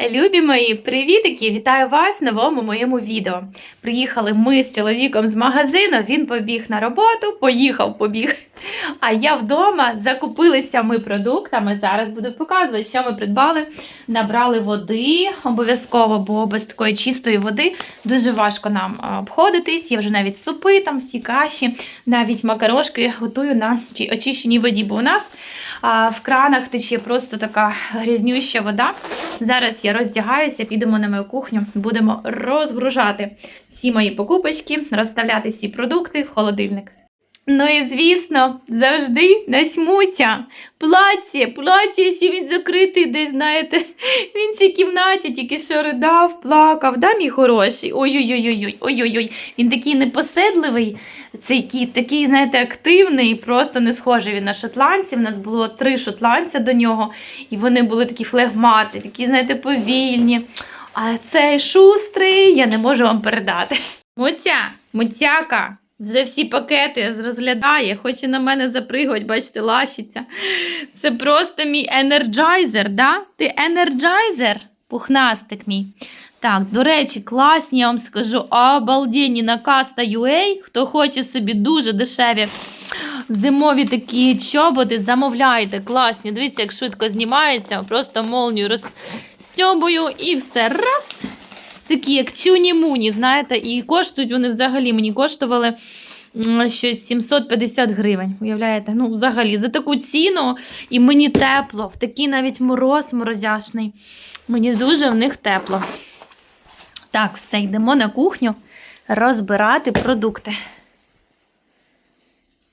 Любі мої привітики! Вітаю вас в новому моєму відео. Приїхали ми з чоловіком з магазину. Він побіг на роботу, поїхав, побіг. А я вдома закупилися ми продуктами. Зараз буду показувати, що ми придбали. Набрали води обов'язково, бо без такої чистої води дуже важко нам обходитись. Я вже навіть супи, там всі каші, навіть макарошки готую на очищеній воді, бо у нас в кранах тече просто така грязнюща вода. Зараз я роздягаюся, підемо на мою кухню, будемо розгружати всі мої покупочки, розставляти всі продукти в холодильник. Ну і звісно, завжди насьмуться. Плаття, плаття, що він закритий, десь, знаєте, в іншій кімнаті тільки що ридав, плакав, да, мій хороший. Ой-ой-ой, ой-ой-ой. Він такий непоседливий, цей кіт, такий, знаєте, активний, просто не схожий він на шотландців. У нас було три шотландця до нього, і вони були такі флегмати, такі, знаєте, повільні. А цей шустрий я не можу вам передати. Муця, муцяка, вже всі пакети розглядає, хоче на мене запригувати, бачите, лащиться. Це просто мій енерджайзер, да? Ти енерджайзер, пухнастик мій. Так, до речі, класні, я вам скажу, обалденні на Casta.ua. Хто хоче собі дуже дешеві зимові такі чоботи, замовляйте, класні. Дивіться, як швидко знімається, просто молнію розстьобую і все. Раз. Такі, як чуні-муні, знаєте, і коштують вони взагалі мені коштували щось 750 гривень. Уявляєте? Ну, взагалі, за таку ціну і мені тепло, в такий навіть мороз морозяшний. Мені дуже в них тепло. Так, все, йдемо на кухню розбирати продукти.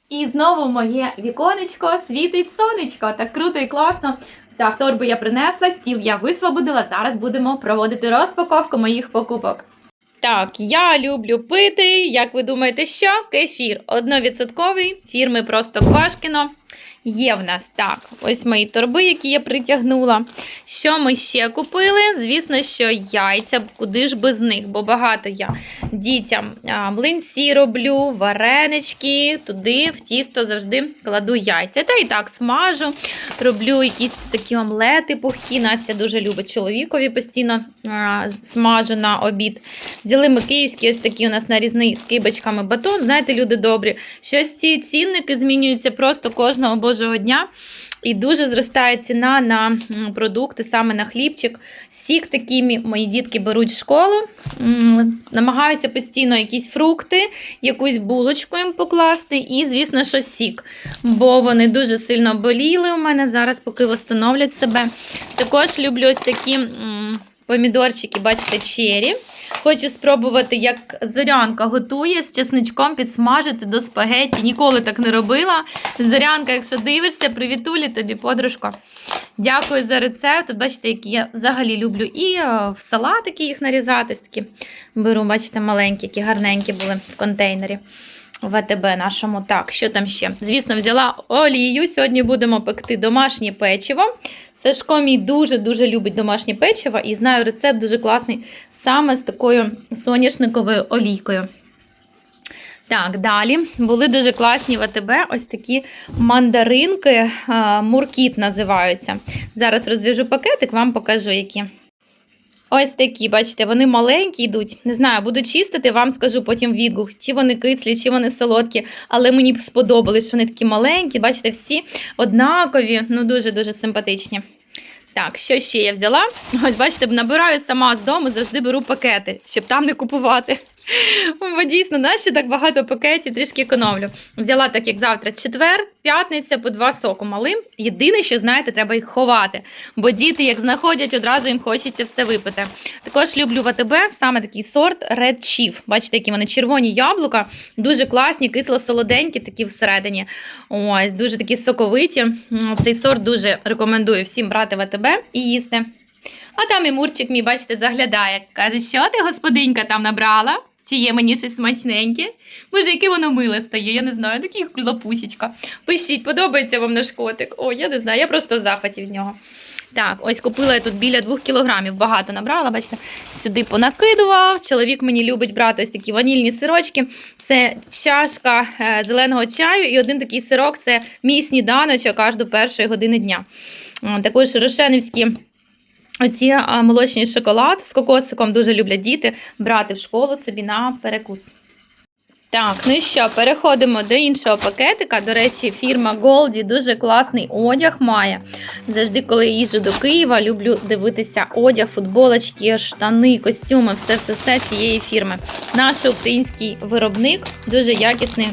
І знову моє віконечко світить сонечко. Так круто і класно. Так, торбу я принесла, стіл я висвободила. Зараз будемо проводити розпаковку моїх покупок. Так, я люблю пити. Як ви думаєте, що? Кефір 1% фірми просто Квашкіно. Є в нас так. Ось мої торби, які я притягнула. Що ми ще купили? Звісно, що яйця, куди ж без них, бо багато я дітям млинці роблю, варенички, туди в тісто завжди кладу яйця. Та і так смажу, роблю якісь такі омлети пухкі. Настя дуже любить чоловікові постійно смажу на обід. Взяли ми київські ось такі у нас нарізний з кибочками батон. Знаєте, люди добрі, щось ці цінники змінюються просто кожного божого дня. І дуже зростає ціна на продукти, саме на хлібчик. Сік такий мі- мої дітки беруть в школу. Намагаюся постійно якісь фрукти, якусь булочку їм покласти, і, звісно, що сік. Бо вони дуже сильно боліли у мене зараз, поки встановлять себе. Також люблю ось такі помідорчики, бачите, чері. Хочу спробувати, як зорянка готує з чесничком підсмажити до спагетті. Ніколи так не робила. Зорянка, якщо дивишся, привітулі тобі, подружко. Дякую за рецепт. Бачите, які я взагалі люблю і е, в салатики їх нарізати. Такі беру, бачите, маленькі, які гарненькі були в контейнері. В АТБ нашому. Так, що там ще? Звісно, взяла олію. Сьогодні будемо пекти домашнє печиво. Сашко мій дуже-дуже любить домашнє печиво і знаю рецепт дуже класний саме з такою соняшниковою олійкою. Так, далі були дуже класні в АТБ ось такі мандаринки, муркіт називаються. Зараз розв'яжу пакетик, вам покажу, які. Ось такі, бачите, вони маленькі йдуть. Не знаю, буду чистити, вам скажу потім відгук, чи вони кислі, чи вони солодкі, але мені б сподобались, що вони такі маленькі, бачите, всі однакові, ну дуже-дуже симпатичні. Так, що ще я взяла? Ось, бачите, набираю сама з дому, завжди беру пакети, щоб там не купувати. Бо дійсно, нащо так багато пакетів, трішки економлю. Взяла так, як завтра четвер, п'ятниця по два соку малим. Єдине, що знаєте, треба їх ховати. Бо діти, як знаходять, одразу їм хочеться все випити. Також люблю в саме такий сорт Red Chief. Бачите, які вони червоні яблука, дуже класні, кисло-солоденькі, такі всередині. Ось, дуже такі соковиті. Цей сорт дуже рекомендую всім брати в і їсти. А там і Мурчик мій, бачите, заглядає. Каже, що ти, господинька, там набрала? Чи є мені щось смачненьке? Боже, яке воно миле стає, я не знаю, такий лапусічка. Пишіть, подобається вам наш котик. О, я не знаю, я просто в захваті від нього. Так, ось купила я тут біля 2 кілограмів, багато набрала, бачите, сюди понакидував. Чоловік мені любить брати ось такі ванільні сирочки. Це чашка е, зеленого чаю і один такий сирок це мій сніданочок аж до першої години дня. Також рошенівські Оці а, молочний шоколад з кокосиком дуже люблять діти брати в школу собі на перекус. Так, ну що, переходимо до іншого пакетика. До речі, фірма Голді дуже класний одяг має. Завжди, коли їжджу до Києва, люблю дивитися одяг, футболочки, штани, костюми, все все все цієї фірми. Наш український виробник дуже якісний.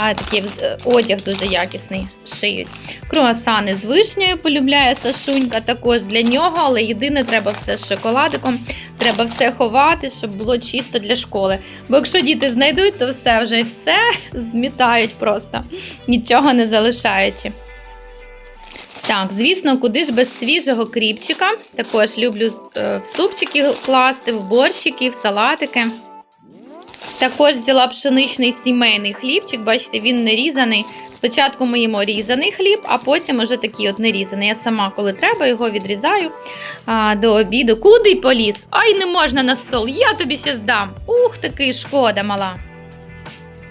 А, такий е, одяг дуже якісний шиють. Круасани з вишнею полюбляє Сашунька також для нього, але єдине треба все з шоколадиком. Треба все ховати, щоб було чисто для школи. Бо якщо діти знайдуть, то все вже все змітають просто, нічого не залишаючи. Так, звісно, куди ж без свіжого кріпчика. Також люблю е, в супчики класти, в борщики, в салатики. Також взяла пшеничний сімейний хлібчик, бачите, він не різаний. Спочатку ми їмо різаний хліб, а потім уже такий от не різаний. Я сама, коли треба, його відрізаю а, до обіду. Куди поліз? Ай, не можна на стол, я тобі ще здам. Ух, такий шкода мала.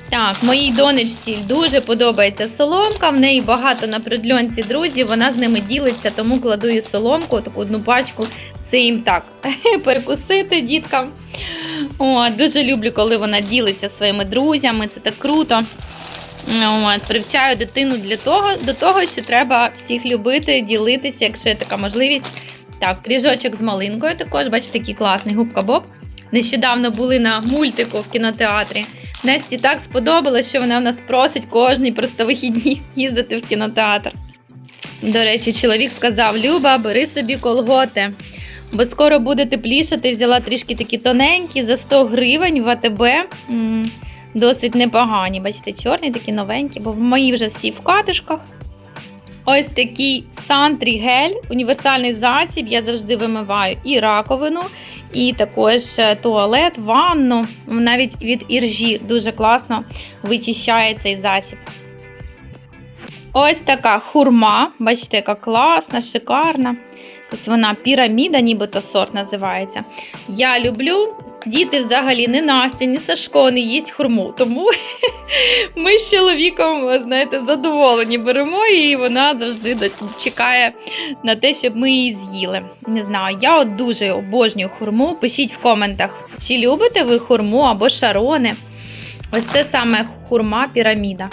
Так, моїй донечці дуже подобається соломка. В неї багато на придльонці друзів. Вона з ними ділиться, тому кладу їй соломку, таку одну пачку. Це їм так перекусити діткам. О, дуже люблю, коли вона ділиться своїми друзями. Це так круто. От, привчаю дитину для того, до того, що треба всіх любити, ділитися, якщо є така можливість. Так, кріжочок з малинкою також, бачите, такий класний губка Боб. Нещодавно були на мультику в кінотеатрі. Насті так сподобалось, що вона в нас просить кожні просто вихідні їздити в кінотеатр. До речі, чоловік сказав: Люба, бери собі колготи, бо скоро буде тепліше. Ти взяла трішки такі тоненькі за 100 гривень в АТБ. Досить непогані. Бачите, чорні такі новенькі, бо мої вже всі в катишках. Ось такий Сантрі гель, універсальний засіб. Я завжди вимиваю і раковину, і також е, туалет, ванну. Навіть від іржі дуже класно вичищає цей засіб. Ось така хурма. Бачите, яка класна, шикарна. Ось вона піраміда, нібито сорт називається. Я люблю. Діти взагалі не Настя, ні Сашко не їсть хурму. Тому ми з чоловіком, знаєте, задоволені беремо і вона завжди чекає на те, щоб ми її з'їли. Не знаю, я от дуже обожнюю хурму. Пишіть в коментах, чи любите ви хурму або шарони. Ось це саме хурма піраміда.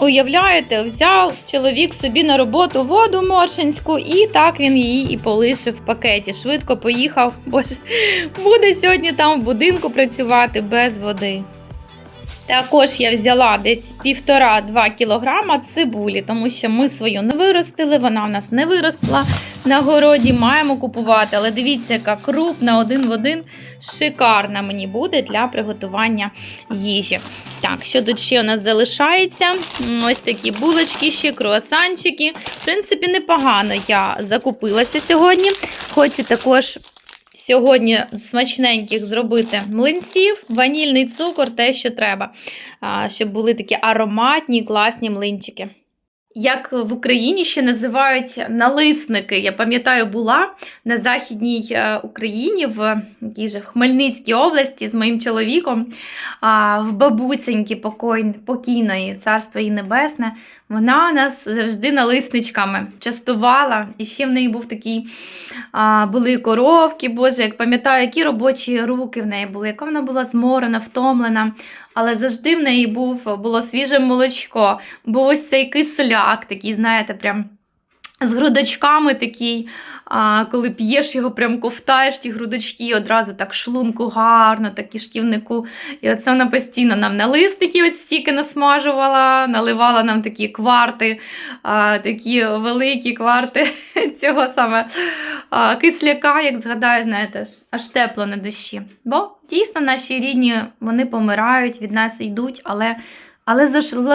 Уявляєте, взяв чоловік собі на роботу воду моршинську, і так він її і полишив в пакеті. Швидко поїхав, бо ж буде сьогодні там в будинку працювати без води. Також я взяла десь 1,5-2 кілограма цибулі, тому що ми свою не виростили, вона в нас не виросла на городі, маємо купувати. Але дивіться, яка крупна один в один, шикарна мені буде для приготування їжі. Так, що тут ще у нас залишається? Ось такі булочки, ще круасанчики. В принципі, непогано я закупилася сьогодні. Хочу також сьогодні смачненьких зробити млинців, ванільний цукор, те, що треба, щоб були такі ароматні, класні млинчики. Як в Україні ще називають налисники. Я пам'ятаю, була на Західній е, Україні, в якій же в Хмельницькій області з моїм чоловіком, в бабусеньки покійної, царство і небесне. Вона нас завжди налисничками частувала. І ще в неї був такий, а, були коровки, боже, як пам'ятаю, які робочі руки в неї були, яка вона була зморена, втомлена. Але завжди в неї був, було свіже молочко, був ось цей кисляк, такий, знаєте, прям з грудочками такий. А, коли п'єш його, прям ковтаєш ті грудочки, одразу так шлунку гарно, так кишківнику. І оце вона постійно нам на листики от стільки насмажувала, наливала нам такі кварти, а, такі великі кварти цього саме а, кисляка, як згадаю, знаєте, аж, тепло на душі. Бо дійсно наші рідні вони помирають, від нас йдуть, але. Але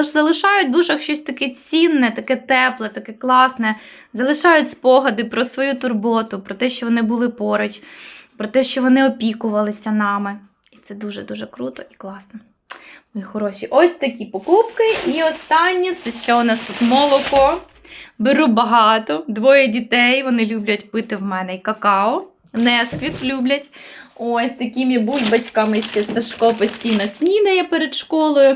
залишають в душах щось таке цінне, таке тепле, таке класне, залишають спогади про свою турботу, про те, що вони були поруч, про те, що вони опікувалися нами. І це дуже-дуже круто і класно. Мої хороші. Ось такі покупки. І останнє це що у нас тут молоко. Беру багато, двоє дітей, вони люблять пити в мене і какао. Несквік люблять. Ось такими бульбачками ще Сашко постійно снідає перед школою.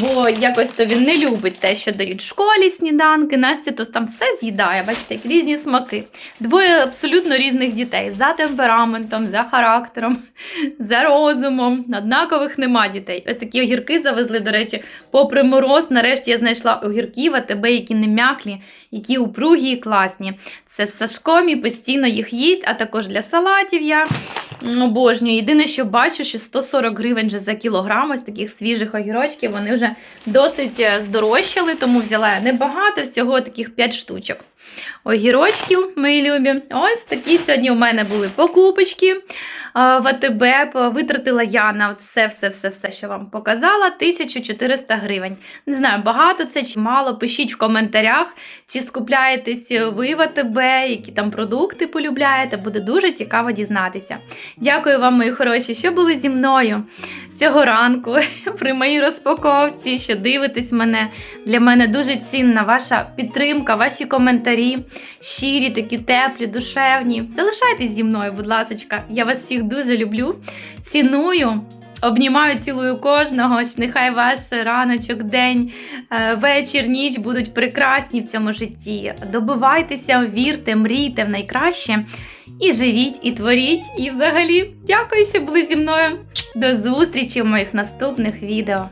Бо якось то він не любить те, що дають в школі сніданки. Настя то там все з'їдає, бачите, як різні смаки. Двоє абсолютно різних дітей за темпераментом, за характером, за розумом. Однакових нема дітей. Ось такі огірки завезли, до речі, попри мороз. Нарешті я знайшла огірків АТБ, які не мяклі, які упругі і класні. Це з Сашком і постійно їх їсть, а також для салатів я обожнюю. Єдине, що бачу, що 140 гривень вже за кілограм ось таких свіжих огірочків. Вони вже досить е, здорожчали, тому взяла небагато, всього таких 5 штучок. Огірочків, мої любі. Ось такі сьогодні у мене були покупочки. В АТБ витратила я на все, все, все, все, що вам показала, 1400 гривень. Не знаю, багато це чи мало. Пишіть в коментарях, чи скупляєтесь ви в АТБ, які там продукти полюбляєте. Буде дуже цікаво дізнатися. Дякую вам, мої хороші, що були зі мною цього ранку при моїй розпаковці, що дивитесь мене. Для мене дуже цінна ваша підтримка, ваші коментарі, щирі, такі теплі, душевні. Залишайтесь зі мною, будь ласка. Я вас всіх дуже люблю, ціную. Обнімаю, цілую кожного. Нехай ваш раночок, день, е, вечір, ніч будуть прекрасні в цьому житті. Добивайтеся, вірте, мрійте в найкраще. І живіть, і творіть. І взагалі, дякую, що були зі мною. До зустрічі в моїх наступних відео.